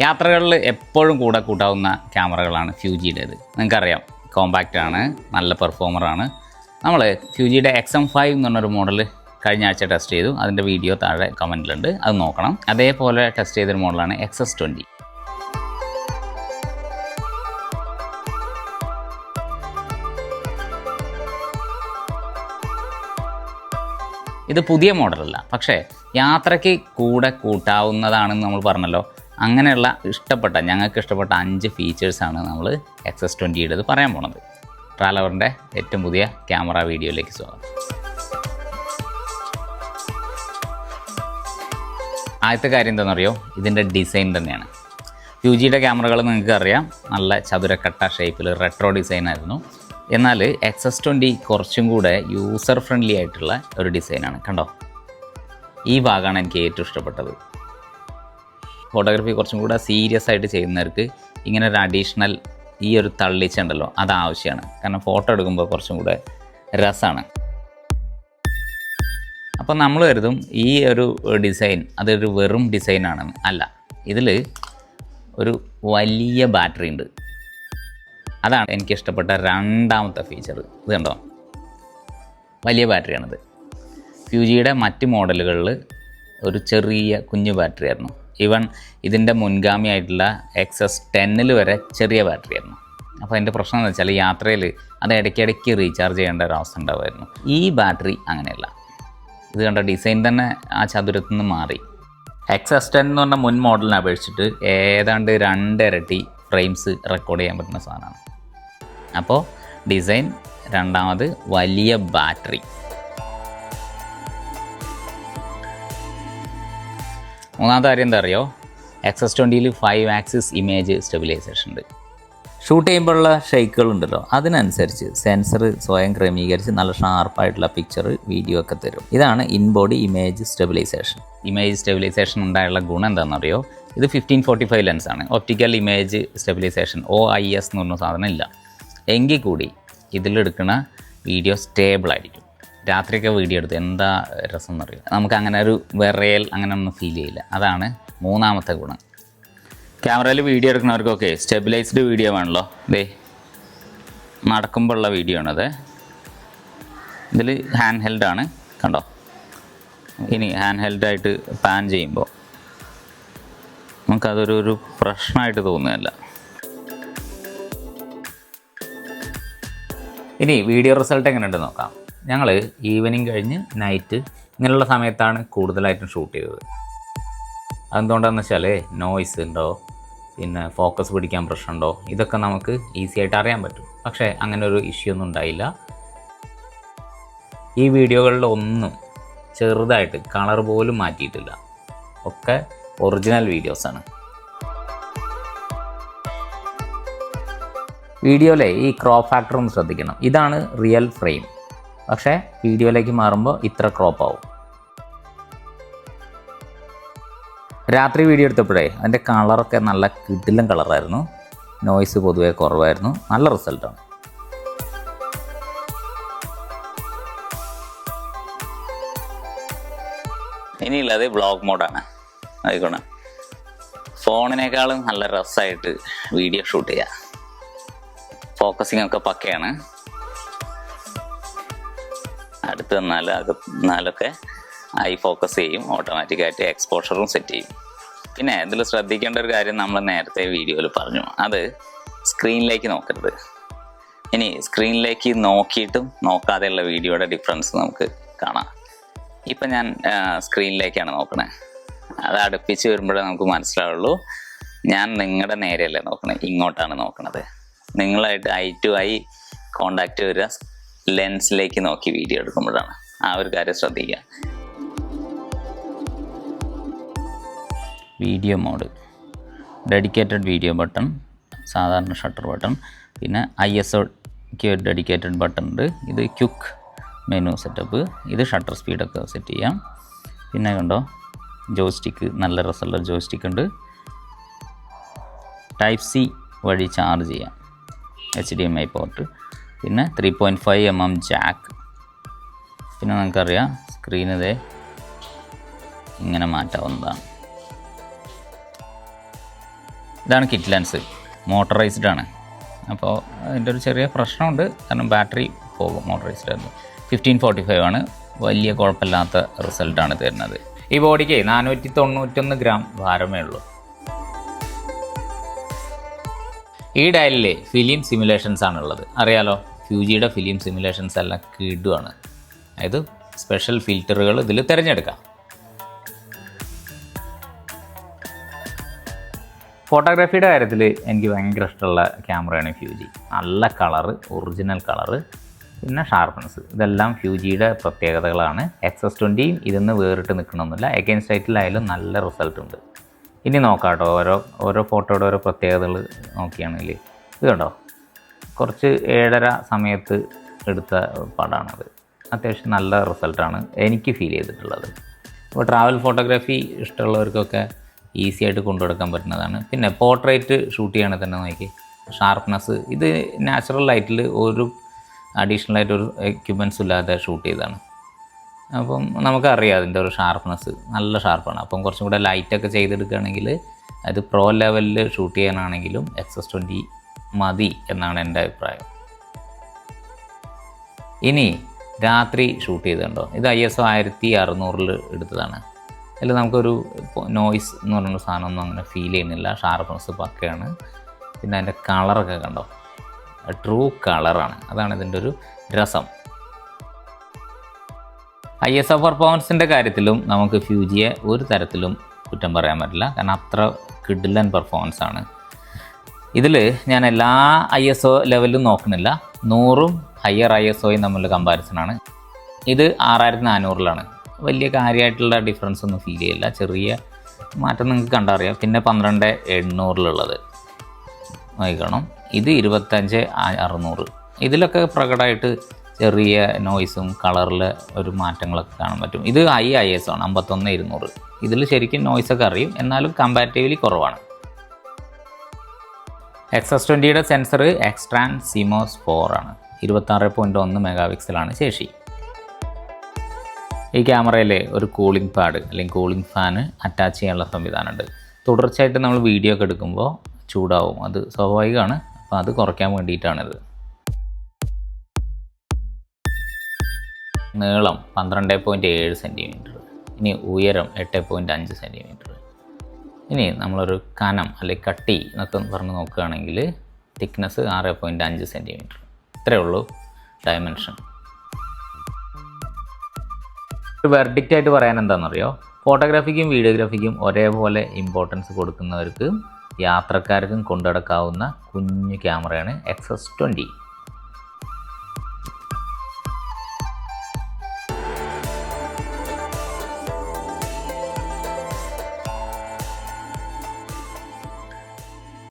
യാത്രകളിൽ എപ്പോഴും കൂടെ കൂട്ടാവുന്ന ക്യാമറകളാണ് ഫ്യൂജിയുടേത്. നിങ്ങൾക്കറിയാം ആണ് നല്ല പെർഫോമറാണ്. നമ്മൾ ഫ്യൂജിയുടെ എക്സ് എം ഫൈവ് എന്ന് പറഞ്ഞൊരു മോഡൽ കഴിഞ്ഞ ആഴ്ച ടെസ്റ്റ് ചെയ്തു. അതിന്റെ വീഡിയോ താഴെ കമന്റിലുണ്ട്. അത് നോക്കണം. അതേപോലെ ടെസ്റ്റ് ചെയ്തൊരു മോഡലാണ് എക്സ് എസ് ട്വന്റി ഇത് പുതിയ മോഡലല്ല. പക്ഷേ യാത്രയ്ക്ക് കൂടെ കൂട്ടാവുന്നതാണെന്ന് നമ്മൾ പറഞ്ഞല്ലോ. അങ്ങനെയുള്ള ഇഷ്ടപ്പെട്ട ഞങ്ങൾക്ക് ഇഷ്ടപ്പെട്ട അഞ്ച് ഫീച്ചേഴ്സാണ് നമ്മൾ എക്സസ് ട്വന്റിയുടേത് പറയാൻ പോണത്. ട്രാലവറിന്റെ ഏറ്റവും പുതിയ ക്യാമറ വീഡിയോയിലേക്ക് സ്വാഗതം. ആദ്യത്തെ കാര്യം എന്താണെന്നറിയോ? ഇതിന്റെ ഡിസൈൻ തന്നെയാണ്. യു ജിയുടെ ക്യാമറകൾ നിങ്ങൾക്ക് അറിയാം. നല്ല ചതുരക്കട്ട ഷേപ്പിൽ റെട്രോ ഡിസൈൻ ആയിരുന്നു. എന്നാൽ എക്സസ് ട്വന്റി കുറച്ചും കൂടെ യൂസർ ഫ്രണ്ട്ലി ആയിട്ടുള്ള ഒരു ഡിസൈനാണ് കണ്ടോ? ഈ ഭാഗമാണ് എനിക്ക് ഏറ്റവും ഇഷ്ടപ്പെട്ടത്. ഫോട്ടോഗ്രാഫി കുറച്ചും കൂടെ സീരിയസ് ആയിട്ട് ചെയ്യുന്നവർക്ക് ഇങ്ങനെ ഒരു അഡീഷണൽ ഈ ഒരു തള്ളിച്ച ഉണ്ടല്ലോ അത് ആവശ്യമാണ്. കാരണം ഫോട്ടോ എടുക്കുമ്പോൾ കുറച്ചും കൂടെ രസമാണ് അപ്പോൾ നമ്മൾ കരുതും ഈ ഒരു ഡിസൈൻ അതൊരു വെറും ഡിസൈനാണ് അല്ല ഇതിൽ ഒരു വലിയ ബാറ്ററി ഉണ്ട്. അതാണ് എനിക്ക് ഇഷ്ടപ്പെട്ട രണ്ടാമത്തെ ഫീച്ചർ ഇത് കണ്ടോ? വലിയ ബാറ്ററിയാണിത് ഫ്യൂജിയുടെ മറ്റ് മോഡലുകളിൽ ഒരു ചെറിയ കുഞ്ഞു ബാറ്ററി ആയിരുന്നു. ഈവൻ ഇതിന്റെ മുൻഗാമിയായിട്ടുള്ള എക്സസ് ടെന്നിൽ വരെ ചെറിയ ബാറ്ററി ആയിരുന്നു. അപ്പോൾ അതിന്റെ പ്രശ്നം എന്ന് വെച്ചാൽ യാത്രയിൽ അത് ഇടയ്ക്കിടയ്ക്ക് റീചാർജ് ചെയ്യേണ്ട ഒരു അവസ്ഥ ഉണ്ടാവുമായിരുന്നു. ഈ ബാറ്ററി അങ്ങനെയല്ല. ഇത് കണ്ട ഡിസൈൻ തന്നെ ആ ചതുരത്തിൽ നിന്ന് മാറി. എക്സസ് ടെൻ എന്ന് പറഞ്ഞ മുൻ മോഡലിനെ അപേക്ഷിച്ചിട്ട് ഏതാണ്ട് രണ്ടിരട്ടി ഫ്രെയിംസ് റെക്കോർഡ് ചെയ്യാൻ പറ്റുന്ന സാധനമാണ്. അപ്പോൾ ഡിസൈൻ രണ്ടാമത് വലിയ ബാറ്ററി മൂന്നാമത്തെ കാര്യം എന്താ അറിയോ എക്സസ് ട്വന്റിയിൽ ഫൈവ് ആക്സിസ് ഇമേജ് സ്റ്റെബിലൈസേഷൻ ഉണ്ട്. ഷൂട്ട് ചെയ്യുമ്പോഴുള്ള ഷെയ്ക്കുകൾ ഉണ്ടല്ലോ. അതിനനുസരിച്ച് സെൻസർ സ്വയം ക്രമീകരിച്ച് നല്ല ഷാർപ്പായിട്ടുള്ള പിക്ചർ വീഡിയോ ഒക്കെ തരും. ഇതാണ് in body image stabilisation image stabilisation ഉണ്ടായുള്ള ഗുണം എന്താണെന്നറിയോ? ഇത് ഫിഫ്റ്റീൻ ഫോർട്ടി ഫൈവ് ആണ്. Optical image stabilisation O I S എന്ന് പറഞ്ഞ സാധനം ഇല്ല. എങ്കിൽ കൂടി ഇതിലെടുക്കുന്ന വീഡിയോ സ്റ്റേബിൾ ആയിരിക്കും. രാത്രിയൊക്കെ വീഡിയോ എടുത്ത് എന്താ രസം എന്നറിയില്ല നമുക്ക് അങ്ങനെ ഒരു വെറയൽ അങ്ങനെ ഒന്നും ഫീൽ ചെയ്യില്ല. അതാണ് മൂന്നാമത്തെ ഗുണം. ക്യാമറയിൽ വീഡിയോ എടുക്കുന്നവർക്കൊക്കെ സ്റ്റെബിലൈസ്ഡ് വീഡിയോ വേണമല്ലോ ദേ നടക്കുമ്പോഴുള്ള വീഡിയോ ആണത്. ഇതിൽ ഹാൻഡ് ഹെൽഡാണ് കണ്ടോ? ഇനി ഹാൻഡ് ഹെൽഡായിട്ട് പാൻ ചെയ്യുമ്പോൾ നമുക്കതൊരു ഒരു പ്രശ്നമായിട്ട് തോന്നുകയല്ല. ഇനി വീഡിയോ റിസൾട്ട് എങ്ങനെയുണ്ട് നോക്കാം. ഞങ്ങൾ ഈവനിങ് കഴിഞ്ഞ് നൈറ്റ് ഇങ്ങനെയുള്ള സമയത്താണ് കൂടുതലായിട്ടും ഷൂട്ട് ചെയ്തത്. അതെന്തുകൊണ്ടാണെന്ന് വെച്ചാൽ നോയ്സ് ഉണ്ടോ പിന്നെ ഫോക്കസ് പിടിക്കാൻ പ്രശ്നമുണ്ടോ ഇതൊക്കെ നമുക്ക് ഈസി ആയിട്ട് അറിയാൻ പറ്റും. പക്ഷേ അങ്ങനെ ഒരു ഇഷ്യൂ ഒന്നും ഉണ്ടായില്ല. ഈ വീഡിയോകളിലൊന്നും ചെറുതായിട്ട് കളർ പോലും മാറ്റിയിട്ടില്ല. ഒക്കെ ഒറിജിനൽ വീഡിയോസാണ് വീഡിയോയിലെ ഈ ക്രോപ്പ് ഒന്ന് ശ്രദ്ധിക്കണം. ഇതാണ് റിയൽ ഫ്രെയിം പക്ഷേ വീഡിയോയിലേക്ക് മാറുമ്പോൾ ഇത്ര ക്രോപ്പ് ആവും. രാത്രി വീഡിയോ എടുത്തപ്പോഴേ അതിന്റെ കളറൊക്കെ നല്ല കിടിലം കളറായിരുന്നു നോയ്സ് പൊതുവേ കുറവായിരുന്നു. നല്ല റിസൾട്ടാണ് ഇനിയുള്ളത് ബ്ലോഗ് മോഡാണ് ആയിക്കോണം ഫോണിനേക്കാളും നല്ല രസമായിട്ട് വീഡിയോ ഷൂട്ട് ചെയ്യാം. ഫോക്കസിങ് ഒക്കെ പക്കയാണ്. അടുത്ത് നാല് നാലൊക്കെ ഐ ഫോക്കസ് ചെയ്യും. ഓട്ടോമാറ്റിക്കായിട്ട് എക്സ്പോഷറും സെറ്റ് ചെയ്യും. പിന്നെ ഇതിൽ ശ്രദ്ധിക്കേണ്ട ഒരു കാര്യം നമ്മൾ നേരത്തെ വീഡിയോയിൽ പറഞ്ഞു. അത് സ്ക്രീനിലേക്ക് നോക്കരുത്. ഇനി സ്ക്രീനിലേക്ക് നോക്കിയിട്ടും നോക്കാതെയുള്ള വീഡിയോയുടെ ഡിഫറൻസ് നമുക്ക് കാണാം. ഇപ്പം ഞാൻ സ്ക്രീനിലേക്കാണ് നോക്കണേ. അത് അടുപ്പിച്ച് വരുമ്പോഴേ നമുക്ക് മനസ്സിലാവുള്ളൂ. ഞാൻ നിങ്ങളുടെ നേരെയല്ലേ നോക്കണേ. ഇങ്ങോട്ടാണ് നോക്കണത്. നിങ്ങളായിട്ട് ഐ ടു ഐ കോണ്ടാക്റ്റ് വരിക. ലെൻസിലേക്ക് നോക്കി വീഡിയോ എടുക്കുമ്പോഴാണ്. ആ ഒരു കാര്യം ശ്രദ്ധിക്കുക. Video mode dedicated video button സാധാരണ ഷട്ടർ ബട്ടൺ പിന്നെ ഐ എസ് ഒക്ക് ഡെഡിക്കേറ്റഡ് ബട്ടൺ ഉണ്ട്. ഇത് ക്യുക്ക് മെനു സെറ്റപ്പ് ഇത് ഷട്ടർ സ്പീഡൊക്കെ സെറ്റ് ചെയ്യാം. പിന്നെ കണ്ടോ ജോയ്സ്റ്റിക്ക് നല്ല രസമുള്ള ജോയ്സ്റ്റിക്ക് ഉണ്ട്. ടൈപ്പ് സി വഴി ചാർജ് ചെയ്യാം. H D M I port പിന്നെ three point five M M jack പിന്നെ നമുക്കറിയാം സ്ക്രീൻ ഇതേ ഇങ്ങനെ മാറ്റാവുന്നതാണ്. ഇതാണ് കിറ്റ് ലെൻസ് മോട്ടറൈസ്ഡ് ആണ്. അപ്പോൾ അതിന്റെ ഒരു ചെറിയ പ്രശ്നമുണ്ട്. കാരണം ബാറ്ററി പോകും മോട്ടറൈസ്ഡ് ആണ് ഫിഫ്റ്റീൻ ഫോർട്ടി ഫൈവ് ആണ്. വലിയ കുഴപ്പമില്ലാത്ത റിസൾട്ടാണ് തരുന്നത്. ഈ ബോഡിക്ക് നാനൂറ്റി തൊണ്ണൂറ്റൊന്ന് ഗ്രാം ഭാരമേ ഉള്ളൂ. ഈ ഡയലിൽ ഫിലിം സിമുലേഷൻസ് ആണുള്ളത്. അറിയാലോ? ഫ്യൂജിയുടെ ഫിലിം സിമുലേഷൻസ് എല്ലാം കിടുവാണ്. അതായത് സ്പെഷ്യൽ ഫിൽറ്ററുകൾ ഇതിൽ തിരഞ്ഞെടുക്കാം. ഫോട്ടോഗ്രാഫിയുടെ കാര്യത്തിൽ എനിക്ക് ഭയങ്കര ഇഷ്ടമുള്ള ക്യാമറയാണ് ഫ്യൂജി. നല്ല കളറ് ഒറിജിനൽ കളറ് പിന്നെ ഷാർപ്പ്നെസ് ഇതെല്ലാം ഫ്യൂജിയുടെ പ്രത്യേകതകളാണ്. എക്സസ് ട്വന്റിയും ഇതിന്ന് വേറിട്ട് നിൽക്കണമെന്നില്ല എഗൈൻസ്റ്റ് റൈറ്റിലായാലും നല്ല റിസൾട്ട് ഉണ്ട് ഇനി നോക്കാം കേട്ടോ. ഓരോ ഓരോ ഫോട്ടോയുടെ ഓരോ പ്രത്യേകതകൾ നോക്കിയാണെങ്കിൽ. ഇത് കണ്ടോ? കുറച്ച് ഏഴര സമയത്ത് എടുത്ത പടമാണത്. അത്യാവശ്യം നല്ല റിസൾട്ടാണ് എനിക്ക് ഫീൽ ചെയ്തിട്ടുള്ളത്. അപ്പോൾ ട്രാവൽ ഫോട്ടോഗ്രാഫി ഇഷ്ടമുള്ളവർക്കൊക്കെ ഈസി ആയിട്ട് കൊണ്ടുനടക്കാൻ പറ്റുന്നതാണ്. പിന്നെ പോർട്രേറ്റ് ഷൂട്ട് ചെയ്യണേ തന്നെ നോക്കി ഷാർപ്നെസ് ഇത് നാച്ചുറൽ ലൈറ്റിൽ ഒരു അഡീഷണൽ ആയിട്ട് ഒരു എക്യുപ്മെന്റ്സ് ഇല്ലാതെ ഷൂട്ട് ചെയ്തതാണ്. അപ്പം നമുക്കറിയാം അതിന്റെ ഒരു ഷാർപ്പ്നെസ് നല്ല ഷാർപ്പാണ് അപ്പം കുറച്ചും കൂടെ ലൈറ്റൊക്കെ ചെയ്തെടുക്കുകയാണെങ്കിൽ അത് പ്രോ ലെവലിൽ ഷൂട്ട് ചെയ്യാനാണെങ്കിലും എക്സസ് ട്വന്റി മതി എന്നാണ് എന്റെ അഭിപ്രായം. ഇനി രാത്രി ഷൂട്ട് ചെയ്തിട്ടുണ്ടോ? ഇത് ഐ എസ് ഒ ആയിരത്തി അറുന്നൂറിൽ എടുത്തതാണ്. അതിൽ നമുക്കൊരു നോയ്സ് എന്ന് പറയുന്ന സാധനമൊന്നും അങ്ങനെ ഫീൽ ചെയ്യുന്നില്ല. ഷാർപ്പ്നെസ് പക്കയാണ്. പിന്നെ അതിന്റെ കളറൊക്കെ കണ്ടോ? ട്രൂ കളറാണ് അതാണ് ഇതിന്റെ ഒരു രസം. ഐ എസ് ഒ പെർഫോമൻസിന്റെ കാര്യത്തിലും നമുക്ക് ഫ്യൂജിയെ ഒരു തരത്തിലും കുറ്റം പറയാൻ പറ്റില്ല. കാരണം അത്ര കിഡിലൻ പെർഫോമൻസ് ആണ്. ഇതിൽ ഞാൻ എല്ലാ ഐ എസ് ഒ ലെവലും നോക്കുന്നില്ല. നൂറും ഹയർ ഐ എസ് ഒയും തമ്മിലുള്ള കമ്പാരിസൺ ആണ്. ഇത് ആറായിരത്തി നാനൂറിലാണ് വലിയ കാര്യമായിട്ടുള്ള ഡിഫറൻസ് ഒന്നും ഫീൽ ചെയ്യില്ല. ചെറിയ മാറ്റം നിങ്ങൾക്ക് കണ്ടറിയാം. പിന്നെ പന്ത്രണ്ട് എണ്ണൂറിലുള്ളത്. നോക്കണം ഇത് ഇരുപത്തഞ്ച് അറുന്നൂറ്. ഇതിലൊക്കെ പ്രകടമായിട്ട് ചെറിയ നോയ്സും കളറിൽ ഒരു മാറ്റങ്ങളൊക്കെ കാണാൻ പറ്റും. ഇത് ഐ ഐ എസ് ആണ് അമ്പത്തൊന്ന് ഇരുന്നൂറ്. ഇതിൽ ശരിക്കും നോയ്സൊക്കെ അറിയും എന്നാലും കമ്പാരിറ്റീവ്ലി കുറവാണ്. X S ട്വന്റിയുടെ sensor X trans CMOS four ആണ്. ഇരുപത്താറ് പോയിന്റ് ഒന്ന് മെഗാ പിക്സലാണ് ശേഷി. ഈ ക്യാമറയിൽ ഒരു കൂളിംഗ് പാഡ് അല്ലെങ്കിൽ കൂളിംഗ് ഫാന് അറ്റാച്ച് ചെയ്യാനുള്ള സംവിധാനമുണ്ട്. തുടർച്ചയായിട്ട് നമ്മൾ വീഡിയോ ഒക്കെ എടുക്കുമ്പോൾ ചൂടാവും. അത് സ്വാഭാവികമാണ്. അപ്പോൾ അത് കുറയ്ക്കാൻ വേണ്ടിയിട്ടാണിത്. നീളം പന്ത്രണ്ട് പോയിന്റ് ഏഴ് സെന്റിമീറ്റർ ഇനി ഉയരം എട്ട് പോയിന്റ് അഞ്ച് സെന്റിമീറ്റർ ഇനി നമ്മളൊരു കനം അല്ലെങ്കിൽ കട്ടി എന്നൊക്കെ പറഞ്ഞ് നോക്കുകയാണെങ്കിൽ തിക്നെസ് ആറ് പോയിന്റ് അഞ്ച് സെന്റിമീറ്റർ ഇത്രയേ ഉള്ളൂ ഡയമെൻഷൻ ഒരു വെർഡിക്റ്റ് ആയിട്ട് പറയാൻ എന്താണെന്നറിയോ? ഫോട്ടോഗ്രാഫിക്കും വീഡിയോഗ്രാഫിക്കും ഒരേപോലെ ഇമ്പോർട്ടൻസ് കൊടുക്കുന്നവർക്ക് യാത്രക്കാർക്കും കൊണ്ടുനടക്കാവുന്ന കുഞ്ഞു ക്യാമറയാണ് എക്സസ് ട്വന്റി